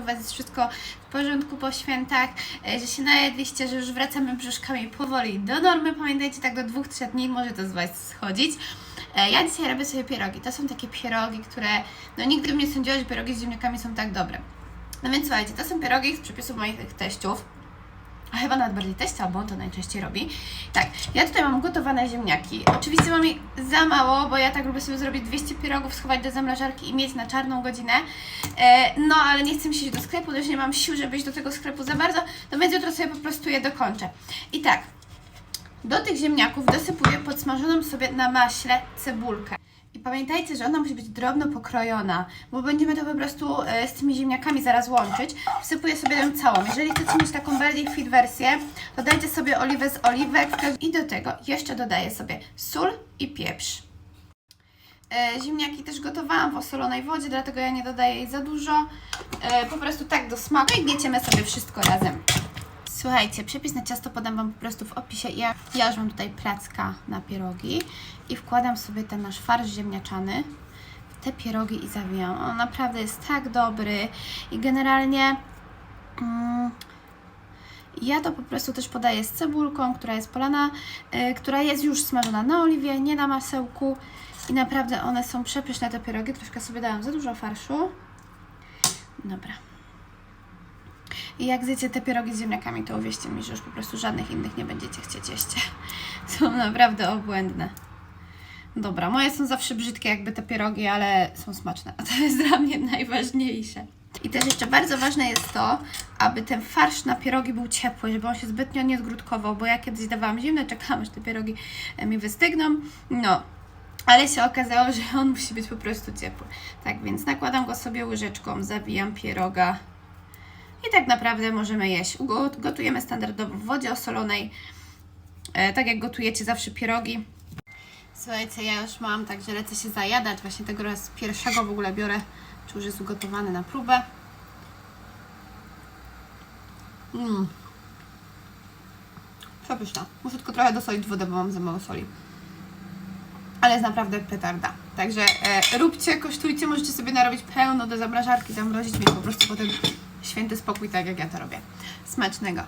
że u Was jest wszystko w porządku po świętach, e, że się najedliście, że już wracamy brzuszkami powoli do normy. Pamiętajcie, tak do dwóch, trzech dni może to z Was schodzić. E, Ja dzisiaj robię sobie pierogi. To są takie pierogi, które no nigdy bym nie sądziła, że pierogi z ziemniakami są tak dobre. No więc słuchajcie, to są pierogi z przepisów moich teściów. A chyba nawet bardziej teścia, bo on to najczęściej robi. Tak, ja tutaj mam gotowane ziemniaki. Oczywiście mam ich za mało, bo ja tak lubię sobie zrobić 200 pierogów, schować do zamrażarki i mieć na czarną godzinę. E, no, ale nie chcę mi się do sklepu, też nie mam sił, żeby iść do tego sklepu za bardzo, no więc jutro sobie po prostu je dokończę. I tak, do tych ziemniaków dosypuję podsmażoną sobie na maśle cebulkę. Pamiętajcie, że ona musi być drobno pokrojona, bo będziemy to po prostu e, z tymi ziemniakami zaraz łączyć. Wsypuję sobie ją całą. Jeżeli chcecie mieć taką bardziej fit wersję, dodajcie sobie oliwę z oliwek i do tego jeszcze dodaję sobie sól i pieprz. E, ziemniaki też gotowałam w osolonej wodzie, dlatego ja nie dodaję jej za dużo. E, po prostu tak do smaku i gnieciemy sobie wszystko razem. Słuchajcie, przepis na ciasto podam Wam po prostu w opisie. Ja, ja już mam tutaj placka na pierogi i wkładam sobie ten nasz farsz ziemniaczany w te pierogi i zawijam. On naprawdę jest tak dobry i generalnie mm, ja to po prostu też podaję z cebulką, która jest polana, y, która jest już smażona na oliwie, nie na masełku i naprawdę one są przepyszne te pierogi. Troszkę sobie dałam za dużo farszu. Dobra. I jak zjecie te pierogi z ziemniakami, to uwierzcie mi, że już po prostu żadnych innych nie będziecie chcieć jeść. Są naprawdę obłędne. Dobra, moje są zawsze brzydkie jakby te pierogi, ale są smaczne, a to jest dla mnie najważniejsze. I też jeszcze bardzo ważne jest to, aby ten farsz na pierogi był ciepły, żeby on się zbytnio nie zgrudkował, bo ja kiedyś dawałam zimne, czekałam aż te pierogi e, mi wystygną, no, ale się okazało, że on musi być po prostu ciepły. Tak więc nakładam go sobie łyżeczką, zawijam pieroga i tak naprawdę możemy jeść. Go- Gotujemy standardowo w wodzie osolonej, e, tak jak gotujecie zawsze pierogi. Słuchajcie, ja już mam, także lecę się zajadać. Właśnie tego raz pierwszego w ogóle biorę, czy już jest ugotowany na próbę. Mmm. Przepyszna. Muszę tylko trochę dosolić wodę, bo mam za mało soli. Ale jest naprawdę petarda. Także e, róbcie, kosztujcie, możecie sobie narobić pełno do zamrażarki, zamrozić mi po prostu potem święty spokój, tak jak ja to robię. Smacznego.